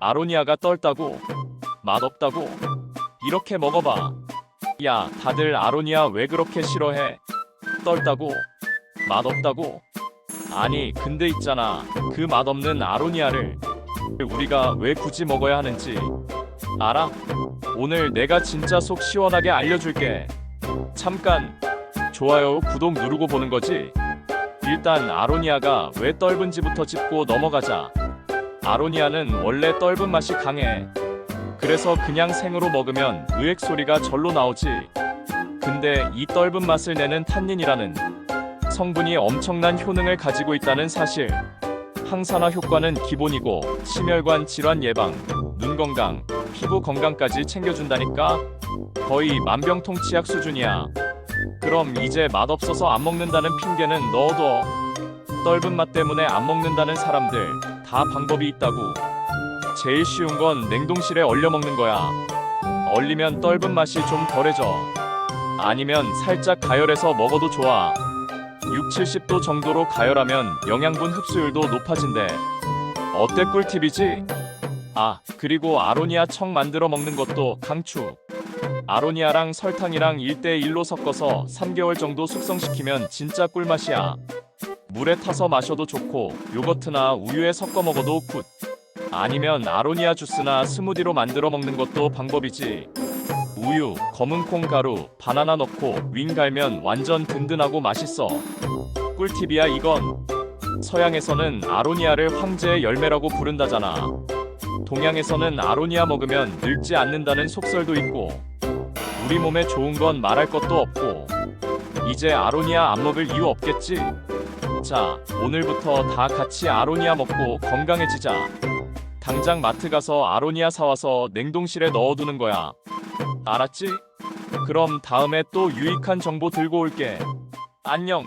아로니아가 떨다고 맛없다고 이렇게 먹어봐. 야 다들 아로니아 왜 그렇게 싫어해? 떨다고 맛없다고. 아니 근데 있잖아. 그 맛없는 아로니아를 우리가 왜 굳이 먹어야 하는지. 알아? 오늘 내가 진짜 속 시원하게 알려줄게. 잠깐. 좋아요 구독 누르고 보는 거지? 일단 아로니아가 왜 떫은지부터 짚고 넘어가자 아로니아는 원래 떫은 맛이 강해. 그래서 그냥 생으로 먹으면 으액 소리가 절로 나오지. 근데 이 떫은 맛을 내는 탄닌이라는 성분이 엄청난 효능을 가지고 있다는 사실. 항산화 효과는 기본이고 심혈관 질환 예방, 눈 건강, 피부 건강까지 챙겨준다니까 거의 만병통치약 수준이야. 그럼 이제 맛없어서 안 먹는다는 핑계는 넣어둬. 떫은 맛 때문에 안 먹는다는 사람들 다 방법이 있다고. 제일 쉬운 건 냉동실에 얼려 먹는 거야. 얼리면 떫은 맛이 좀 덜해져. 아니면 살짝 가열해서 먹어도 좋아. 6, 70도 정도로 가열하면 영양분 흡수율도 높아진대. 어때 꿀팁이지? 아 그리고 아로니아 청 만들어 먹는 것도 강추. 아로니아랑 설탕이랑 1대1로 섞어서 3개월 정도 숙성시키면 진짜 꿀맛이야 물에 타서 마셔도 좋고 요거트나 우유에 섞어 먹어도 굿. 아니면 아로니아 주스나 스무디로 만들어 먹는 것도 방법이지. 우유, 검은 콩 가루, 바나나 넣고 윙 갈면 완전 든든하고 맛있어. 꿀팁이야 이건. 서양에서는 아로니아를 황제의 열매라고 부른다잖아. 동양에서는 아로니아 먹으면 늙지 않는다는 속설도 있고 우리 몸에 좋은 건 말할 것도 없고 이제 아로니아 안 먹을 이유 없겠지? 자 오늘부터 다 같이 아로니아 먹고 건강해지자. 당장 마트 가서 아로니아 사와서 냉동실에 넣어두는 거야. 알았지? 그럼 다음에 또 유익한 정보 들고 올게. 안녕